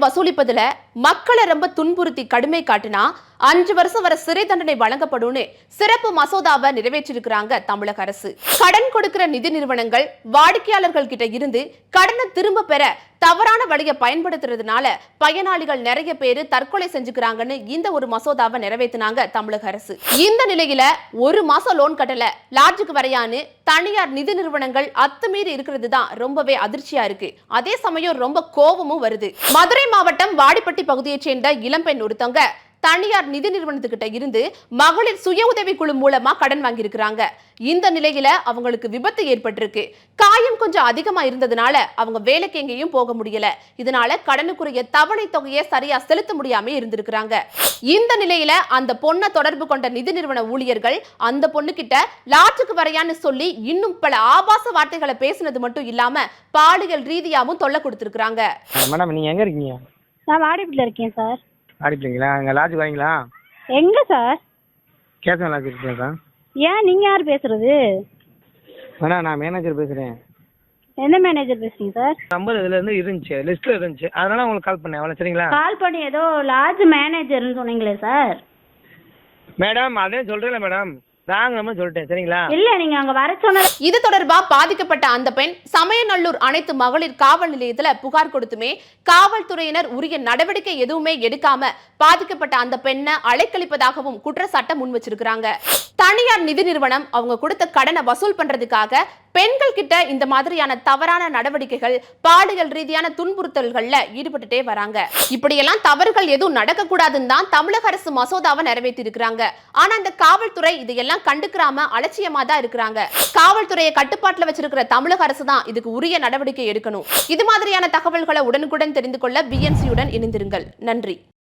வசூலிப்பதில் மக்களை ரொம்ப துன்புறுத்தி கடுமை காட்டினா அஞ்சு வருஷம் வர சிறை தண்டனை வழங்கப்படும்னு சிறப்பு மசோதாவை நிறைவேற்றிருக்கிறாங்க தமிழக அரசு. கடன் கொடுக்கிற நிதி நிறுவனங்கள் வாடிக்கையாளர்கள் கிட்ட இருந்து கடனை திரும்ப பெற தவறான வழியை பயன்படுத்துறதுனால பயனாளிகள் நிறைய பேர் தற்கொலை செஞ்சுக்கிறாங்கன்னு இந்த ஒரு மசோதாவை நிறைவேற்றினாங்க தமிழக அரசு. இந்த நிலையில ஒரு மாசம் லோன் கட்டல. லாட்ஜுக்கு வரையான்னு தனியார் நிதி நிறுவனங்கள் அத்துமீறி இருக்கிறது தான் ரொம்பவே அதிர்ச்சியா இருக்கு. அதே சமயம் ரொம்ப கோபமும் வருது. மதுரை மாவட்டம் வாடிப்பட்டி பகுதியைச் சேர்ந்த இளம்பெண் ஒருத்தவங்க தனியார் நிதி நிறுவனத்துக்கிட்ட இருந்து மகளிர் சுய உதவி குழு மூலமா கடன் வாங்கியிருக்கிறாங்க. இந்த நிலையில அவங்களுக்கு விபத்து ஏற்பட்டிருக்கு. காயம் கொஞ்சம் அதிகமா இருந்ததுனால அவங்க வேலைக்கு எங்கேயும் போக முடியல. இதனால கடனுக்குரிய தவணை தொகையை சரியா செலுத்த முடியாம இருந்திருக்கிறாங்க. இந்த நிலையில அந்த பொண்ணை தொடர்பு கொண்ட நிதி நிறுவன ஊழியர்கள் அந்த பொண்ணு கிட்ட லாட்ஜுக்கு வரையான்னு சொல்லி இன்னும் பல ஆபாச வார்த்தைகளை பேசினது மட்டும் இல்லாம பாலியல் ரீதியாவும் தொல்லை கொடுத்திருக்கிறாங்க. மேடம் நீங்கள் எங்கே இருக்கீங்க? நான் வாடிப்பட்டில் இருக்கேன் சார். ஆடிப்பிங்களா? அங்கே லாட்ஜ் வரீங்களா? எங்கே சார்? கேசவன் லாட்ஜ் இருக்கீங்களா ஏன் நீங்கள் யார் பேசுறது? மேடம் நான் மேனேஜர் பேசுகிறேன் எந்த மேனேஜர் பேசுறீங்க சார்? நம்பர் இதில் இருந்து இருந்துச்சு லிஸ்ட்டில் இருந்துச்சு. அதனால உங்களுக்கு கால் பண்ணேன். அவ்வளோ சரிங்களா? கால் பண்ணி ஏதோ லாட்ஜ் மேனேஜர்னு சொன்னீங்களே சார். மேடம் அதே சொல்கிறேன்ல மேடம். நம்பர் சொல்லிட்டேன் சரிங்களா? இல்லை நீங்கள் அங்கே வர சொன்ன இது தொடர்பா பாதிக்கப்பட்ட அந்த பெண் சமயநல்லூர் அனைத்து மகளிர் காவல் நிலையத்துல புகார் கொடுத்துமே காவல்துறையினர் உரிய நடவடிக்கை எதுவுமே எடுக்காம பாதிக்கப்பட்ட அந்த பெண்ணை அலைக்கழிப்பதாகவும் குற்றச்சாட்டை முன் வச்சிருக்கிறாங்க. தனியார் நிதி நிறுவனம் அவங்க கொடுத்த கடனை வசூல் பண்றதுக்காக பெண்கள் கிட்ட இந்த மாதிரியான தவறான நடவடிக்கைகள் பாடுகள் ரீதியான துன்புறுத்தல்கள்ல ஈடுபட்டுட்டே வராங்க. இப்படியெல்லாம் தவறுகள் எதுவும் நடக்க கூடாதுன்னு தான் தமிழக அரசு மசோதாவை நிறைவேற்றி இருக்கிறாங்க ஆனா இந்த காவல்துறை இதையெல்லாம் கண்டுக்கிறாம அலட்சியமா தான் இருக்கிறாங்க. காவல்துறையை கட்டுப்பாட்டுல வச்சிருக்கிற தமிழக அரசு தான் இதுக்கு உரிய நடவடிக்கை எடுக்கணும். இது மாதிரியான தகவல்களை உடனுக்குடன் தெரிந்து கொள்ள பிஎன்சியுடன் இணைந்திருங்கள். நன்றி.